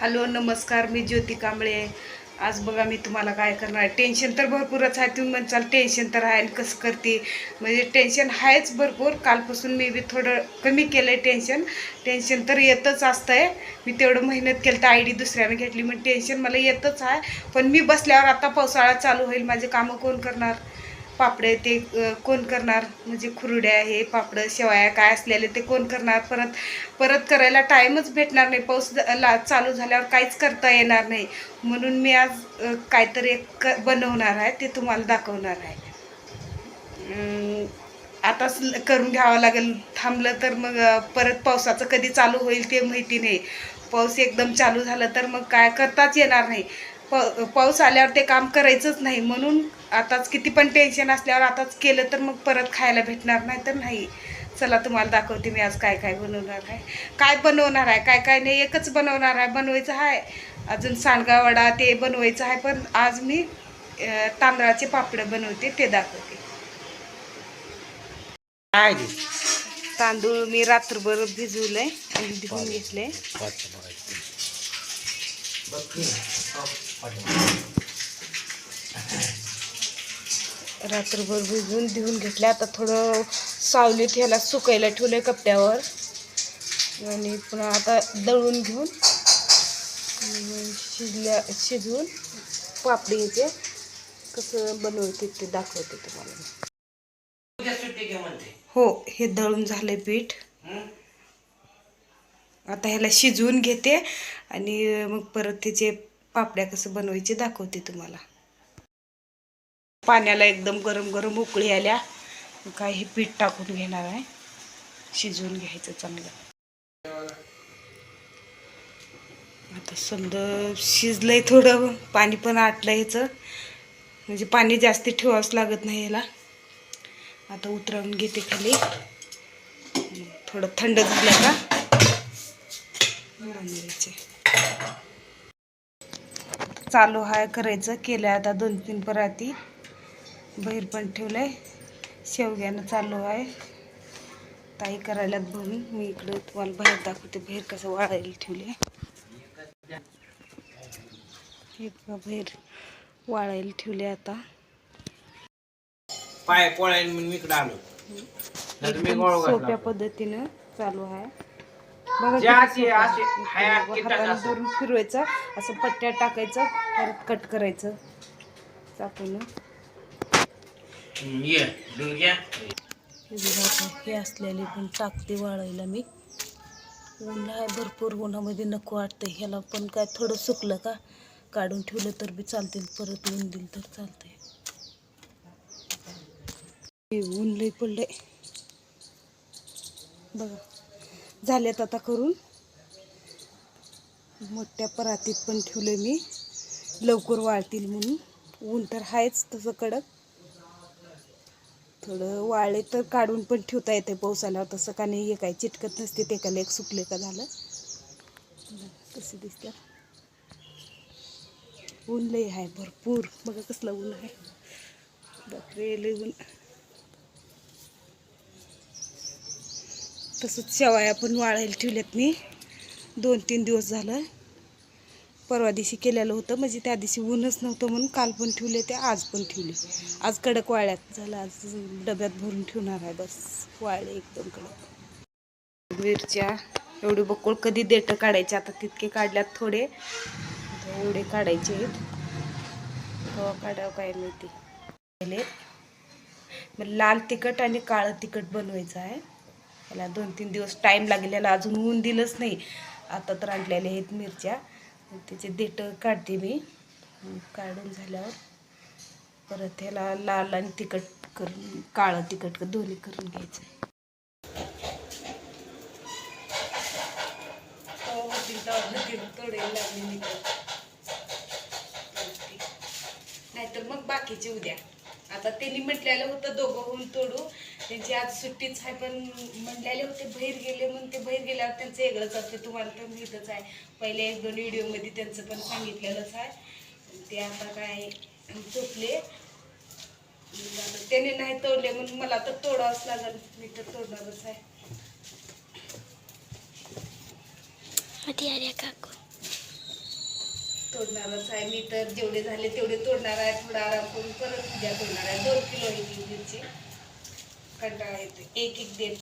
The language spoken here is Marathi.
हॅलो नमस्कार मी ज्योती कांबळे. आज बघा मी तुम्हाला काय करणार टेन्शन तर भरपूरच आहे. तुम्ही म्हणचाल टेन्शन तर आहे आणि कसं करते? म्हणजे टेन्शन आहेच भरपूर. कालपासून मी बी थोडं कमी केलं आहे टेन्शन टेन्शन तर येतच असतंय. मी तेवढं मेहनत केलं तर आय डी दुसऱ्यानं घेतली मग टेन्शन मला येतच आहे. पण मी बसल्यावर आता पावसाळा चालू होईल. माझे कामं कोण करणार? पापडे ते कोण करणार? म्हणजे खुरड्या हे पापडं शेवाया काय असलेले ते कोण करणार? परत परत करायला टाईमच भेटणार नाही. पाऊस ला चालू झाल्यावर काहीच करता येणार नाही. म्हणून मी आज काहीतरी एक क बनवणार आहे. ते तुम्हाला दाखवणार आहे. आताच ल- करून घ्यावं लागेल. थांबलं तर मग परत पावसाचं कधी चालू होईल ते माहिती नाही. पाऊस एकदम चालू झालं तर मग काय करताच येणार नाही. प पाऊस आल्यावर ते काम करायचंच नाही. म्हणून आताच किती पण टेन्शन असल्यावर आताच केलं तर मग परत खायला भेटणार नाही तर नाही. चला तुम्हाला दाखवते मी आज काय काय बनवणार आहे. काय बनवणार आहे काय काय नाही एकच बनवणार आहे. बनवायचं आहे. अजून सांडगा वडा ते बनवायचं आहे पण आज मी तांदळाचे पापड बनवते ते दाखवते? तांदूळ मी रात्रभर भिजवलंय आणि भिजून घेतले रात्रभर भिजून धुवून घेतले आता थोडं सावलीत ह्याला सुकायला ठेवलंय कपड्यावर. आणि पुन्हा आता दळून घेऊन शिजल्या शिजवून पापडी येते. कसं बनवते ते दाखवते तुम्हाला. हो हे दळून झालंय पीठ? आता ह्याला शिजवून घेते आणि मग परत त्याचे पापड्या कसं बनवायचे दाखवते तुम्हाला. पाण्याला एकदम गरम गरम उकळी आल्या मग काय हे पीठ टाकून घेणार आहे. शिजवून घ्यायचं चांगलं. आता समजा शिजलंय थोडं पाणी पण आटलं ह्याचं. म्हणजे पाणी जास्ती ठेवावंच लागत नाही ह्याला. आता उतरवून घेते खाली. थोडं थंड झालं का? चालू आहे करायचं. केलं आता दोन तीन पराती. बाहेर पण ठेवलंय. शेवग्यानं चालू आहे ताई करायलात भरून मी इकडं तुम्हाला बाहेर दाखवते. बाहेर कसं वाळायला ठेवले हे बाहेर वाळायला ठेवले आता. पाय पोळायला म्हणून मी इकडे आलो. सोप्या. पद्धतीनं चालू आहे बघा किती सोपं आहे. हाताने. धरून फिरवायचं असं पट्ट्या टाकायचं परत कट करायचं. चाकून. हं, ये दूध घ्या. हे असलेले पण टाकते वाळायला मी. ऊन आहे भरपूर उन्हामध्ये नको वाटतं ह्याला पण काय थोडं सुकलं का? काढून ठेवलं तर बी चालतील परत ऊन दिलं तर चालतंय. हे ऊन लई पडलंय. बघा. झाल्यात आता करून. मोठ्या परातीत पण ठेवलं मी. लवकर वाळतील म्हणून. ऊन तर आहेच तसं कडक. थोडं वाळले तर काढून पण ठेवता येते पावसाला. तसं का नाही हे काय चिटकत नसते ते का एक सुकले का झालं. कसे दिसतात. ऊन लई आहे भरपूर. बघा कसलं ऊन आहे. बापरे लई ऊन. तसंच शेवाया पण वाळायला ठेवल्यात मी. दोन तीन दिवस झालं. परवा दिवशी केलेलं होतं म्हणजे त्या दिवशी ऊनच नव्हतं म्हणून काल पण ठेवले ते आज पण ठेवले. आज कडक वाळ्यात झालं आज डब्यात भरून ठेवणार आहे बस वाळले एकदम कडक. मिरच्या एवढी बकोळ कधी देठं काढायचे आता तितके काढल्यात थोडे. एवढे काढायचे आहेत. केव्हा काढावं काय माहिती. मग लाल तिखट आणि काळं तिखट बनवायचं आहे. त्याला दोन तीन दिवस टाईम लागलेला अजून ऊन दिलंच नाही. आता तर आणलेल्या आहेत मिरच्या. त्याचे देठ काढते मी. काढून झाल्यावर परत ह्याला लाल आणि तिखट करून काळं तिखट दोन्ही करून घ्यायचं. नाहीतर मग बाकीचे उद्या. आता त्यांनी म्हटलेलं होतं दोघं होऊन तोडू. त्यांची आज सुट्टीच आहे पण म्हटलेले होते बाहेर गेले म्हणून ते बाहेर गेल्यावर त्यांचं वेगळंच असते तुम्हाला तर माहीतच आहे. पहिले एक दोन व्हिडिओमध्ये त्यांचं पण सांगितलेलंच आहे. ते आता काय झोपले. त्याने नाही तोडले म्हणून मला तर तोडावंच लागेल. मी तर तोडणारच आहे. तोडणारच आहे. मी तर जेवढे झाले तेवढे तोडणार आहे. थोडा आराम करून परत उद्या तोडणार आहे. दोन किलो आहे मिरची. कंटाळा येते एक एक देत